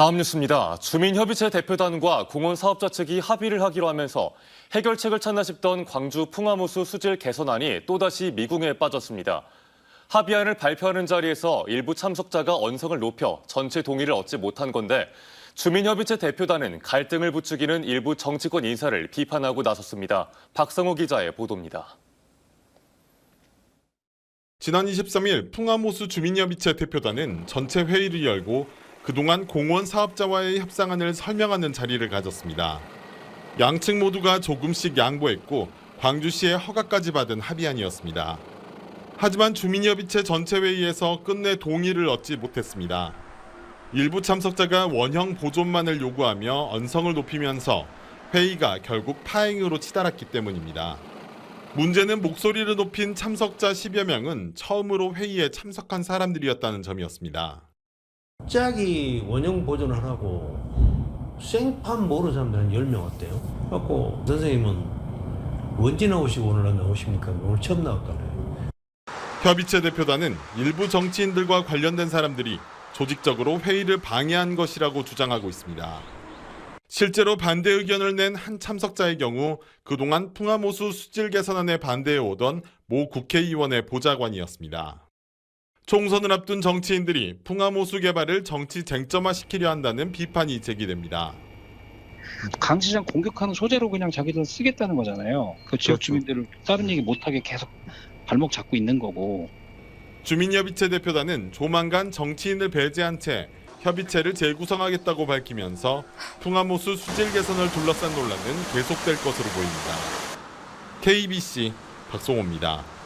다음 뉴스입니다. 주민협의체 대표단과 공원 사업자 측이 합의를 하기로 하면서 해결책을 찾나 싶던 광주 풍화호수 수질 개선안이 또다시 미궁에 빠졌습니다. 합의안을 발표하는 자리에서 일부 참석자가 언성을 높여 전체 동의를 얻지 못한 건데 주민협의체 대표단은 갈등을 부추기는 일부 정치권 인사를 비판하고 나섰습니다. 박성호 기자의 보도입니다. 지난 23일 풍암호수 주민협의체 대표단은 전체 회의를 열고 그동안 공원 사업자와의 협상안을 설명하는 자리를 가졌습니다. 양측 모두가 조금씩 양보했고 광주시의 허가까지 받은 합의안이었습니다. 하지만 주민협의체 전체 회의에서 끝내 동의를 얻지 못했습니다. 일부 참석자가 원형 보존만을 요구하며 언성을 높이면서 회의가 결국 파행으로 치달았기 때문입니다. 문제는 목소리를 높인 참석자 10여 명은 처음으로 회의에 참석한 사람들이었다는 점이었습니다. 갑자기 원형 보존을 하라고 생판 모르는 사람들 한 10명 어때요? 그래갖고 선생님은 언제 나오시고 오늘 안 나오십니까? 오늘 처음 나왔다네요. 협의체 대표단은 일부 정치인들과 관련된 사람들이 조직적으로 회의를 방해한 것이라고 주장하고 있습니다. 실제로 반대 의견을 낸 한 참석자의 경우 그동안 풍암호수 수질 개선안에 반대해 오던 모 국회의원의 보좌관이었습니다. 총선을 앞둔 정치인들이 풍암호수 개발을 정치 쟁점화시키려 한다는 비판이 제기됩니다. 강시장 공격하는 소재로 그냥 자기들 쓰겠다는 거잖아요. 그 지역 그렇죠. 주민들을 다른 얘기 못하게 계속 발목 잡고 있는 거고. 주민협의체 대표단은 조만간 정치인을 배제한 채 협의체를 재구성하겠다고 밝히면서 풍암호수 수질 개선을 둘러싼 논란은 계속될 것으로 보입니다. KBC 박송호입니다.